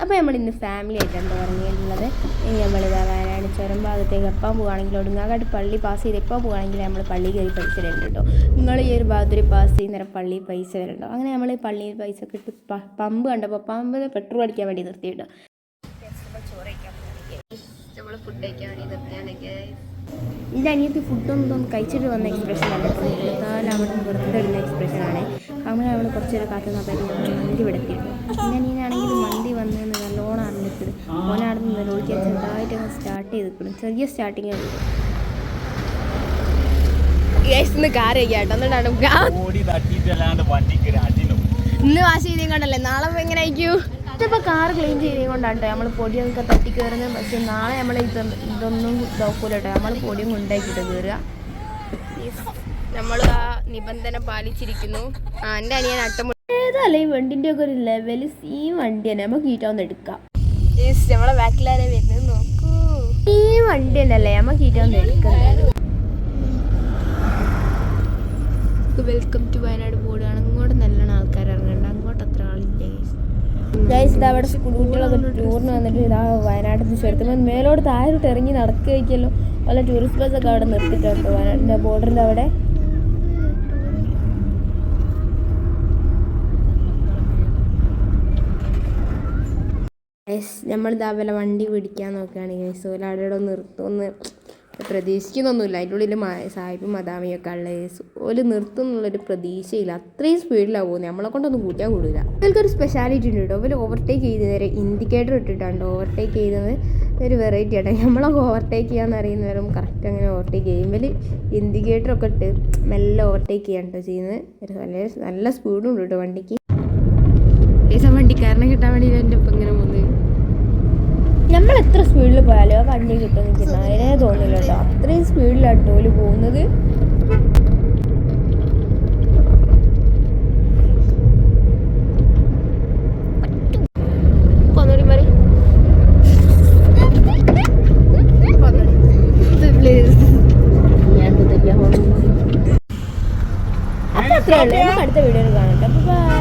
അപ്പോൾ നമ്മൾ ഇന്ന് ഫാമിലി ആയിട്ടാണ് ഇറങ്ങിയിട്ടുള്ളത് ഇനി നമ്മൾ ഇതാ വയനാട് ചുരം ഭാഗത്തേക്ക് എപ്പം പോകുകയാണെങ്കിൽ ഒടുങ്ങാകാട് പള്ളി പാസ് ചെയ്ത് എപ്പോൾ പോകുകയാണെങ്കിൽ നമ്മൾ പള്ളി കയറി പൈസ തരുന്നുണ്ട് കേട്ടോ നിങ്ങൾ ഈ ഒരു ഭാഗത്തൊരു പാസ് ചെയ്യുന്നേരം പള്ളി പൈസ തരുന്നുണ്ടോ അങ്ങനെ നമ്മൾ പള്ളിയിൽ പൈസ കിട്ടി പമ്പ് കണ്ടപ്പോൾ പമ്പ് പെട്രോൾ അടിക്കാൻ വേണ്ടി നിർത്തിയിട്ടോ ഫുഡ് കഴിക്കാൻ വേണ്ടി നിർത്തിയാണെങ്കിൽ എന്റെ അനിയത്തി ഫുഡൊന്നും കഴിച്ചിട്ട് വന്ന എക്സ്പ്രഷൻ അല്ല. കാലം അവിടെ നിന്ന് വെറുതെ ഇടുന്ന എക്സ്പ്രഷനാണ് അങ്ങനെ അവൾ കുറച്ച് നേരം കാത്തു മന്തി വിടത്തിയിരുന്നു എന്റെ അനിയനാണെങ്കിൽ മന്തി വന്ന് നല്ലോണം അറിഞ്ഞിട്ട് ഓനാടെ നിന്ന് ചെറുതായിട്ട് അങ്ങ് സ്റ്റാർട്ട് ചെയ്തിട്ടുണ്ട് ചെറിയ സ്റ്റാർട്ടിങ് കാർ കഴിക്കാട്ടോ എന്നിട്ടാണ് ഇന്ന് വാശി ചെയ്തേ കണ്ടല്ലേ? നാളെ എങ്ങനെ ആയിരിക്കും? ഇപ്പോൾ കാർ ക്ലീൻ ചെയ്തുകൊണ്ടാണ് നമ്മൾ പൊടിയൊക്കെ തട്ടി കയറുന്നത് പക്ഷെ നാളെ നമ്മൾ ഇത് ഇതൊന്നും നോക്കൂല കേട്ടോ നമ്മൾ പൊടിയും കൊണ്ടാക്കിയിട്ട് കയറുക നമ്മൾ ആ നിബന്ധന പാലിച്ചിരിക്കുന്നു. ആ എന്റെ അനിയൻ അട്ടം ഏതല്ല ഈ വണ്ടിന്റെ ഒക്കെ ഒരു ലെവൽ ഈ വണ്ടി തന്നെ നമുക്ക് ഈറ്റാവുന്ന എടുക്കാം. നമ്മളെ ബാക്കിലാരെ വരുന്നത് നോക്കൂ. ഈ വണ്ടി തന്നെയല്ലേ നമുക്ക് ഈറ്റാവുന്ന എടുക്കുന്നത് വെൽക്കം ടു വയനാട് ബോർഡാണ് ഇങ്ങോട്ട് നല്ലോണം ഗൈസ് ഇത് അവിടെ സ്കൂൾ കുട്ടികളൊക്കെ ടൂറിന് വന്നിട്ട് ഇതാ വയനാട്ടിൽ നിന്ന് ചേർത്തുമ്പോൾ മേലോട്ട് താഴോട്ട് ഇറങ്ങി നടക്കുകയായിരിക്കല്ലോ വല്ല ടൂറിസ്റ്റ് ബസ്സൊക്കെ അവിടെ നിർത്തിയിട്ടുണ്ട്. വയനാടിന്റെ ബോർഡറിന്റെ അവിടെ. ഗൈസ് നമ്മൾ ഇതാ വണ്ടി പിടിക്കാൻ നോക്കുകയാണ് ഗൈസ് ഓല നിർത്തുമെന്ന് പ്രതീക്ഷിക്കുന്നൊന്നുമില്ല. അതിന്റെ ഉള്ളിൽ സാഹിബും മദാമിയൊക്കെ ഉള്ള ഓൽ നിർത്തും എന്നുള്ളൊരു പ്രതീക്ഷയില്ല. അത്രയും സ്പീഡിലാണ് പോകുന്നത് നമ്മളെ കൊണ്ടൊന്നും കൂട്ടിയാൽ കൂടില്ല ഇവർക്കൊരു സ്പെഷ്യാലിറ്റി ഉണ്ട് കേട്ടോ. അവർ ഓവർടേക്ക് ചെയ്ത് നേരെ ഇൻഡിക്കേറ്റർ ഇട്ടിട്ടുണ്ട് ഓവർടേക്ക് ചെയ്യുന്നത് ഒരു വെറൈറ്റി ആട്ടോ. നമ്മളൊക്കെ ഓവർടേക്ക് ചെയ്യാന്ന് അറിയുന്നവരും കറക്റ്റ് അങ്ങനെ ഓവർടേക്ക് ചെയ്യും. ഇവർ ഇൻഡിക്കേറ്റർ ഒക്കെ ഇട്ട് മെല്ലെ ഓവർടേക്ക് ചെയ്യാൻ കേട്ടോ ചെയ്യുന്നത്. ഒരു നല്ല നല്ല സ്പീഡും ഉണ്ട് കേട്ടോ വണ്ടിക്ക്. ഏസം വണ്ടിക്കാരനെ കിട്ടാൻ വേണ്ടി എന്റെ ഒപ്പം ഇങ്ങനെ നമ്മൾ എത്ര സ്പീഡിൽ പോയാലും ആ വണ്ടി കിട്ടും നിൽക്കുന്ന അതിനെ തോന്നില്ല കേട്ടോ. അത്രയും സ്പീഡിലാണ് ഓൽ പോകുന്നത്. അപ്പൊ അത്രേ ഉള്ളൂ. നമുക്ക് അടുത്ത വീഡിയോയിൽ കാണാം കേട്ടോ.